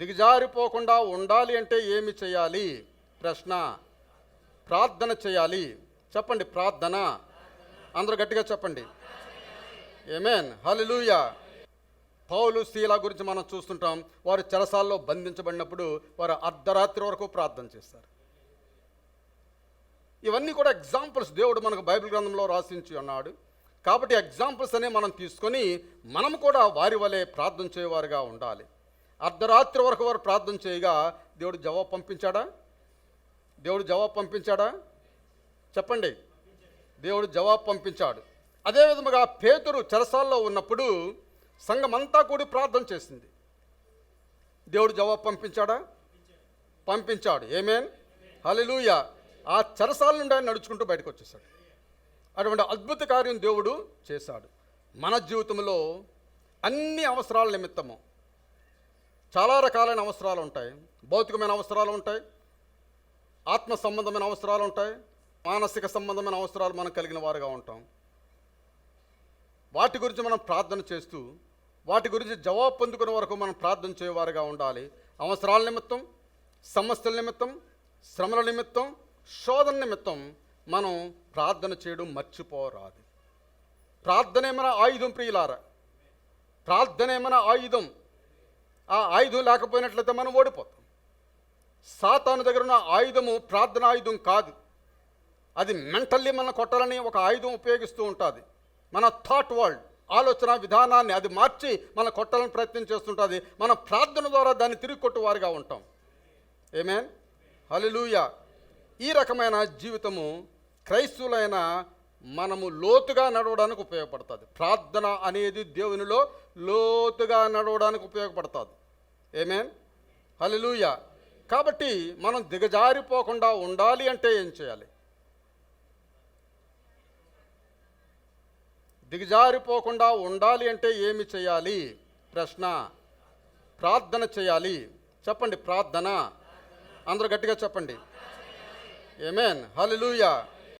దిగజారిపోకుండా ఉండాలి అంటే ఏమి చేయాలి? ప్రశ్న. ప్రార్థన చేయాలి. చెప్పండి ప్రార్థన. అందరూ గట్టిగా చెప్పండి. ఏమేన్ హల్లెలూయా పౌలు శీల గురించి మనం చూస్తుంటాం. వారు చెరసాల్లో బంధించబడినప్పుడు వారు అర్ధరాత్రి వరకు ప్రార్థన చేస్తారు. ఇవన్నీ కూడా ఎగ్జాంపుల్స్ దేవుడు మనకు బైబిల్ గ్రంథంలో రాసించి ఉన్నాడు. కాబట్టి ఎగ్జాంపుల్స్ అనే మనం తీసుకొని మనం కూడా వారి వలె ప్రార్థన చేయవారుగా ఉండాలి. అర్ధరాత్రి వరకు వారు ప్రార్థన చేయగా దేవుడు జవాబు పంపించాడా? దేవుడు జవాబు పంపించాడా? చెప్పండి. దేవుడు జవాబు పంపించాడు. అదేవిధముగా పేతురు చెరసాల్లో ఉన్నప్పుడు సంఘమంతా కూడి ప్రార్థన చేసింది. దేవుడు జవాబు పంపించాడా? పంపించాడు. ఏమేన్ హలిలూయ ఆ చెరసాల నుండి ఆయన నడుచుకుంటూ బయటకు వచ్చేసాడు అటువంటి అద్భుత కార్యం దేవుడు చేశాడు. మన జీవితంలో అన్ని అవసరాల నిమిత్తము చాలా రకాలైన అవసరాలు ఉంటాయి. భౌతికమైన అవసరాలు ఉంటాయి. ఆత్మ సంబంధమైన అవసరాలు ఉంటాయి. మానసిక సంబంధమైన అవసరాలు మనం కలిగిన వారుగా ఉంటాం. వాటి గురించి మనం ప్రార్థన చేస్తూ వాటి గురించి జవాబు పొందుకునే వరకు మనం ప్రార్థన చేయవారుగా ఉండాలి. అవసరాల నిమిత్తం సమస్యల నిమిత్తం శ్రమల నిమిత్తం శోధన నిమిత్తం మనం ప్రార్థన చేయడం మర్చిపోరాదు. ప్రార్థన ఏమైనా ఆయుధం ప్రియులారా. ప్రార్థన ఏమైనా ఆయుధం ఆ ఆయుధం లేకపోయినట్లయితే మనం ఓడిపోతాం. సాతాను దగ్గర ఉన్న ఆయుధము ప్రార్థన ఆయుధం కాదు. అది మెంటల్లీ మన కొట్టాలని ఒక ఆయుధం ఉపయోగిస్తూ ఉంటుంది. మన థాట్ వరల్డ్ ఆలోచన విధానాన్ని అది మార్చి మన కొట్టాలని ప్రయత్నం చేస్తుంటుంది. మన ప్రార్థన ద్వారా దాన్ని తిరిగి కొట్టువారుగా ఉంటాం. ఏమేన్ హల్లెలూయా ఈ రకమైన జీవితము క్రైస్తవులైన మనము లోతుగా నడవడానికి ఉపయోగపడుతుంది. ప్రార్థన అనేది దేవునిలో లోతుగా నడవడానికి ఉపయోగపడుతుంది. ఏమేన్ హలిలూయ కాబట్టి మనం దిగజారిపోకుండా ఉండాలి అంటే ఏం చేయాలి? దిగజారిపోకుండా ఉండాలి అంటే ఏమి చేయాలి? ప్రశ్న. ప్రార్థన చేయాలి. చెప్పండి ప్రార్థన. అందరూ గట్టిగా చెప్పండి. ఏమేన్ హల్లెలూయా